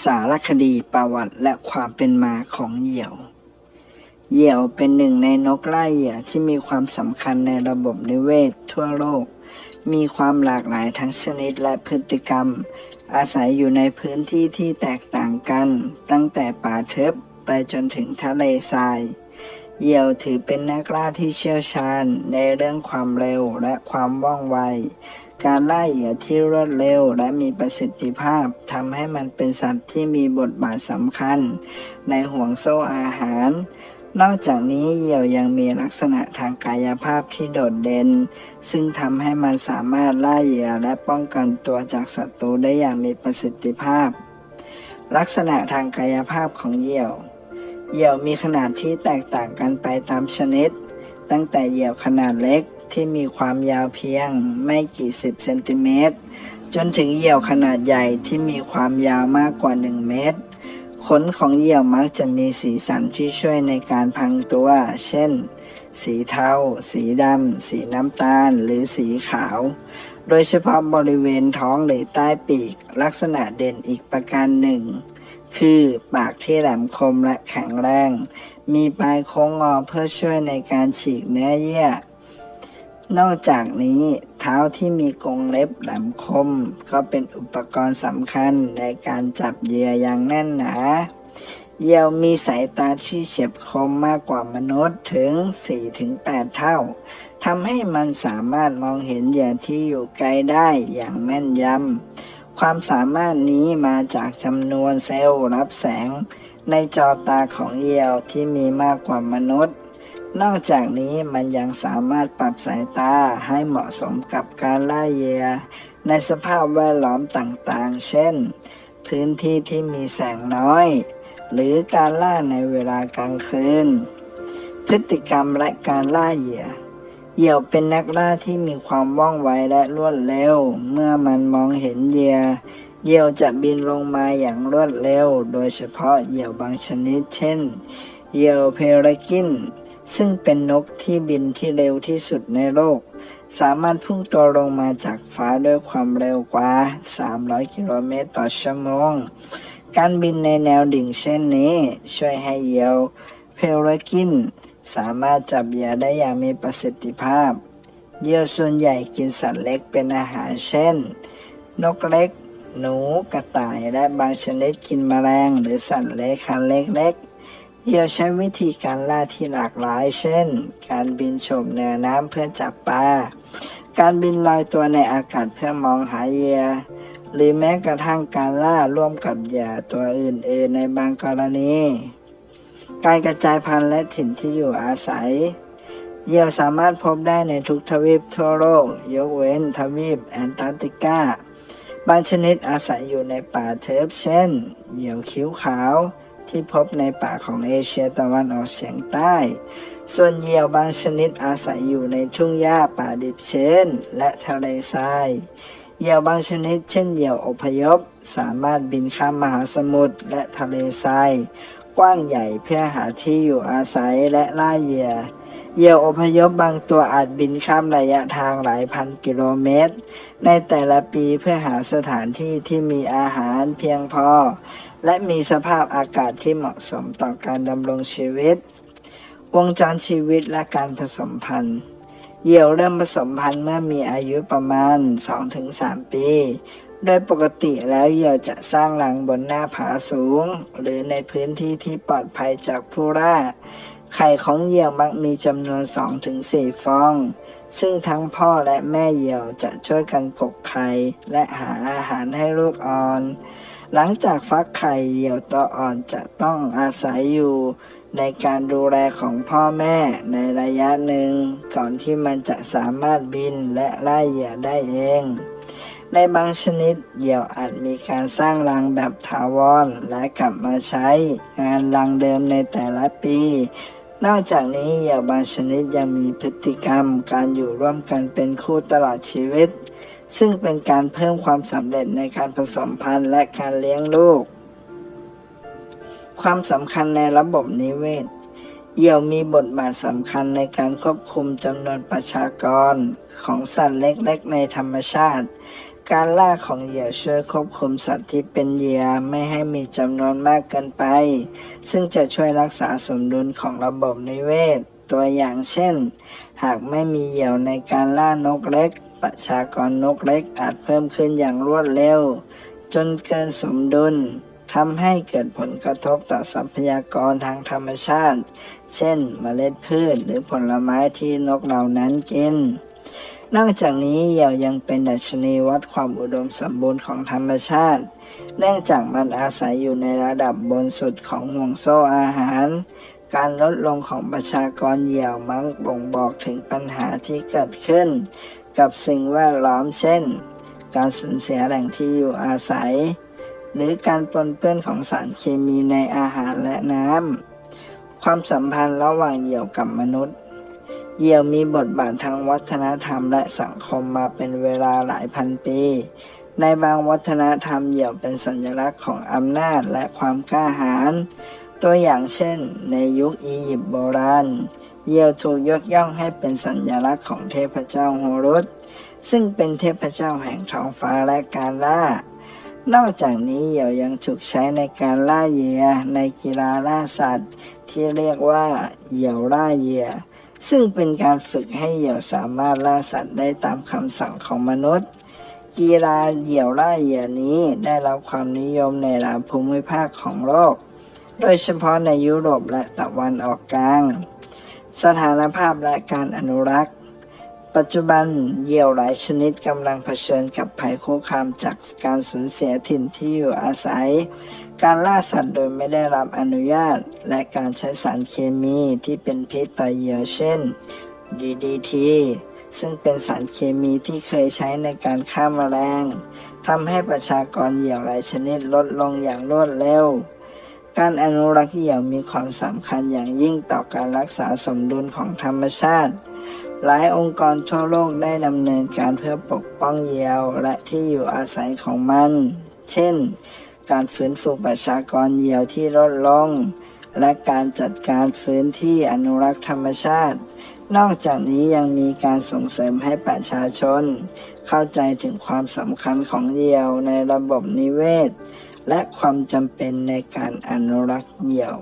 สารคดีประวัติและความเป็นมาของเหยี่ยว เหยี่ยวเป็นหนึ่งในนกล่าเหยื่อที่มีความสำคัญในระบบนิเวศทั่วโลก มีความหลากหลายทั้งชนิดและพฤติกรรม อาศัยอยู่ในพื้นที่ที่แตกต่างกัน ตั้งแต่ป่าทึบไปจนถึงทะเลทราย เหยี่ยวถือเป็นนักล่าที่เชี่ยวชาญในเรื่องความเร็วและความว่องไว การล่าเหยื่อที่รวดเร็วและมีประสิทธิภาพทำให้มันเป็นสัตว์ที่มีบทบาทสำคัญ ในห่วงโซ่อาหาร นอกจากนี้เหยี่ยวยังมีลักษณะทางกายภาพที่โดดเด่น ซึ่งทำให้มันสามารถล่าเหยื่อและป้องกันตัวจากศัตรูได้อย่างมีประสิทธิภาพ ลักษณะทางกายภาพของเหยี่ยว เหยี่ยวมีขนาดที่แตกต่างกันไปตามชนิด ตั้งแต่เหยี่ยวขนาดเล็ก ที่มีความยาวเพียงไม่กี่สิบเซนติเมตร จนถึงเหยี่ยวขนาดใหญ่ที่มีความยาวมากกว่า 1 เมตร ขนของเหยี่ยวมักจะมีสีสันที่ช่วยในการพังตัว เช่น สีเทา สีดำ สีน้ำตาล หรือสีขาว โดยเฉพาะบริเวณท้องหรือใต้ปีก ลักษณะเด่นอีกประการหนึ่ง คือปากที่แหลมคมและแข็งแรงมีปลายโค้งงอเพื่อช่วยในการฉีกเนื้อเยื่อ นอกจากนี้เท้าที่มีกรงเล็บแหลมคม ก็เป็นอุปกรณ์สำคัญในการจับเหยื่ออย่างแน่นหนาเหยี่ยวมีสายตาที่เฉียบคมมากกว่ามนุษย์ถึง 4-8 เท่าทำให้มันสามารถมองเห็นเหยื่อที่อยู่ไกลได้อย่างแม่นยำ ความสามารถนี้มาจากจำนวนเซลล์รับแสง ในจอตาของเหยี่ยวที่มีมากกว่ามนุษย์ นอกจากนี้มันยังสามารถปรับสายตาให้เหมาะสมกับการล่าเหยื่อในสภาพแวดล้อมต่างๆ เช่น พื้นที่ที่มีแสงน้อย หรือการล่าในเวลากลางคืน พฤติกรรมและการล่าเหยื่อ เหยี่ยวเป็นนักล่าที่มีความว่องไวและรวดเร็ว เมื่อมันมองเห็นเหยื่อ เหยี่ยวจะบินลงมาอย่างรวดเร็ว โดยเฉพาะเหยี่ยวบางชนิด เช่น เหยี่ยวเพลกิน ซึ่งเป็นนกที่บินที่เร็วที่สุดในโลก สามารถพุ่งตัวลงมาจากฟ้าด้วยความเร็วกว่า 300 กิโลเมตรต่อชั่วโมง การบินในแนวดิ่งเช่นนี้ ช่วยให้เหยี่ยวเพลกิน สามารถจับเหยื่อได้อย่างมีประสิทธิภาพ เหยี่ยวส่วนใหญ่กินสัตว์เล็กเป็นอาหารเช่น นกเล็ก หนู กระต่าย และบางชนิดกินแมลงหรือสัตว์เลื้อยคลานเล็กๆ เหยี่ยวใช้วิธีการล่าที่หลากหลาย เช่น การบินโฉบเหนือน้ำเพื่อจับปลา การบินลอยตัวในอากาศเพื่อมองหาเหยื่อ หรือแม้กระทั่งการล่าร่วมกับเหยื่อตัวอื่นๆในบางกรณี การกระจายพันธุ์และถิ่นที่อยู่อาศัย เหยี่ยวสามารถพบได้ในทุกทวีปทั่วโลก ยกเว้นทวีปแอนตาร์กติกา บางชนิดอาศัยอยู่ในป่าเทิบเช่น เหยี่ยวคิ้วขาว ที่พบในป่าของเอเชียตะวันออกเฉียงใต้ ส่วนเหยี่ยวบางชนิดอาศัยอยู่ในทุ่งหญ้าป่าดิบชื้นและทะเลทรายเหยี่ยวบางชนิดเช่นเหยี่ยวอพยพ สามารถบินข้ามมหาสมุทรและทะเลทราย กว้างใหญ่เพื่อหาที่อยู่อาศัยและล่าเหยื่อเหยี่ยวอพยพบางตัวอาจบินข้ามระยะทางหลายพันกิโลเมตร ในแต่ละปีเพื่อหาสถานที่ที่มีอาหารเพียงพอ และมีสภาพอากาศที่เหมาะสมต่อการดำรงชีวิต วงจรชีวิตและการผสมพันธุ์เหยี่ยวเริ่มผสมพันธุ์เมื่อมีอายุประมาณ 2-3 ปี โดยปกติแล้วเหยี่ยวจะสร้างรังบนหน้าผาสูง หรือในพื้นที่ที่ปลอดภัยจากผู้ล่าไข่ของเหยี่ยวมักมีจำนวน 2-4 ฟอง ซึ่งทั้งพ่อและแม่เหยี่ยวจะช่วยกันกกไข่และหาอาหารให้ลูกอ่อน หลังจากฟักไข่เหยี่ยวตัวอ่อนจะต้องอาศัยอยู่ในการดูแลของพ่อแม่ในระยะหนึ่ง ก่อนที่มันจะสามารถบินและล่าเหยื่อได้เอง ในบางชนิดเหยี่ยวอาจมีการสร้างรังแบบถาวรและกลับมาใช้งานรังเดิมในแต่ละปี นอกจากนี้เหยี่ยวบางชนิดยังมีพฤติกรรมการอยู่ร่วมกันเป็นคู่ตลอดชีวิต ซึ่งเป็นการเพิ่มความสำเร็จในการผสมพันธุ์และการเลี้ยงลูก ความสำคัญในระบบนิเวศ เหยี่ยวมีบทบาทสำคัญในการควบคุมจำนวนประชากรของสัตว์เล็กๆ ในธรรมชาติ การล่าของเหยื่อช่วยควบคุมสัตว์ที่เป็นเหยื่อไม่ให้มีจำนวนมากเกินไป ซึ่งจะช่วยรักษาสมดุลของระบบนิเวศ ตัวอย่างเช่น หากไม่มีเหยี่ยวในการล่านกเล็ก ประชากรนกเล็กอาจเพิ่มขึ้นอย่างรวดเร็ว จนเกินสมดุลทำให้เกิดผลกระทบต่อทรัพยากรทางธรรมชาติ เช่นเมล็ดพืชหรือผลไม้ที่นกเหล่านั้นกิน นอกจากนี้เหยี่ยวยังเป็นดัชนีวัดความอุดมสมบูรณ์ของธรรมชาติ เนื่องจากมันอาศัยอยู่ในระดับบนสุดของห่วงโซ่อาหาร การลดลงของประชากรเหยี่ยวมักบ่งบอกถึงปัญหาที่เกิดขึ้น กับสิ่งแวดล้อมเช่น การสูญเสียแหล่งที่อยู่อาศัย หรือการปนเปื้อนของสารเคมีในอาหารและน้ำ ความสัมพันธ์ระหว่างเหยี่ยวกับมนุษย์ เหยี่ยวมีบทบาททางวัฒนธรรมและสังคมมาเป็นเวลาหลายพันปี ในบางวัฒนธรรมเหยี่ยวเป็นสัญลักษณ์ของอำนาจและความกล้าหาญ ตัวอย่างเช่น ในยุคอียิปต์โบราณ เหยี่ยวถูกยกย่องให้เป็นสัญลักษณ์ของเทพเจ้าโฮรุสซึ่งเป็นเทพเจ้าแห่งท้องฟ้าและการล่า นอกจากนี้เหยี่ยวยังถูกใช้ในการล่าเหยื่อในกีฬาล่าสัตว์ ที่เรียกว่าเหยี่ยวล่าเหยื่อซึ่งเป็นการฝึกให้เหยี่ยวสามารถล่าสัตว์ได้ตามคำสั่งของมนุษย์ กีฬาเหยี่ยวล่าเหยื่อนี้ได้รับความนิยมในหลายภูมิภาคของโลก โดยเฉพาะในยุโรปและตะวันออกกลาง สถานภาพและการอนุรักษ์ ปัจจุบันเหยี่ยวหลายชนิดกำลังเผชิญกับภัยคุกคามจากการสูญเสียถิ่นที่อยู่อาศัย การล่าสัตว์โดยไม่ได้รับอนุญาต และการใช้สารเคมีที่เป็นพิษต่อเหยื่อเช่น DDT ซึ่งเป็นสารเคมีที่เคยใช้ในการฆ่าแมลงทำให้ประชากรเหยี่ยวหลายชนิดลดลงอย่างรวดเร็ว การอนุรักษ์เหยี่ยวมีความสำคัญอย่างยิ่งต่อการรักษาสมดุลของธรรมชาติ หลายองค์กรทั่วโลกได้ดำเนินการเพื่อปกป้องเหยี่ยวและที่อยู่อาศัยของมัน เช่น การฟื้นฟูประชากรเหยี่ยวที่ลดลง และการจัดการฟื้นที่อนุรักษ์ธรรมชาติ นอกจากนี้ยังมีการส่งเสริมให้ประชาชน เข้าใจถึงความสำคัญของเหยี่ยวในระบบนิเวศ และความจำเป็นในการอนุรักษ์เหยี่ยว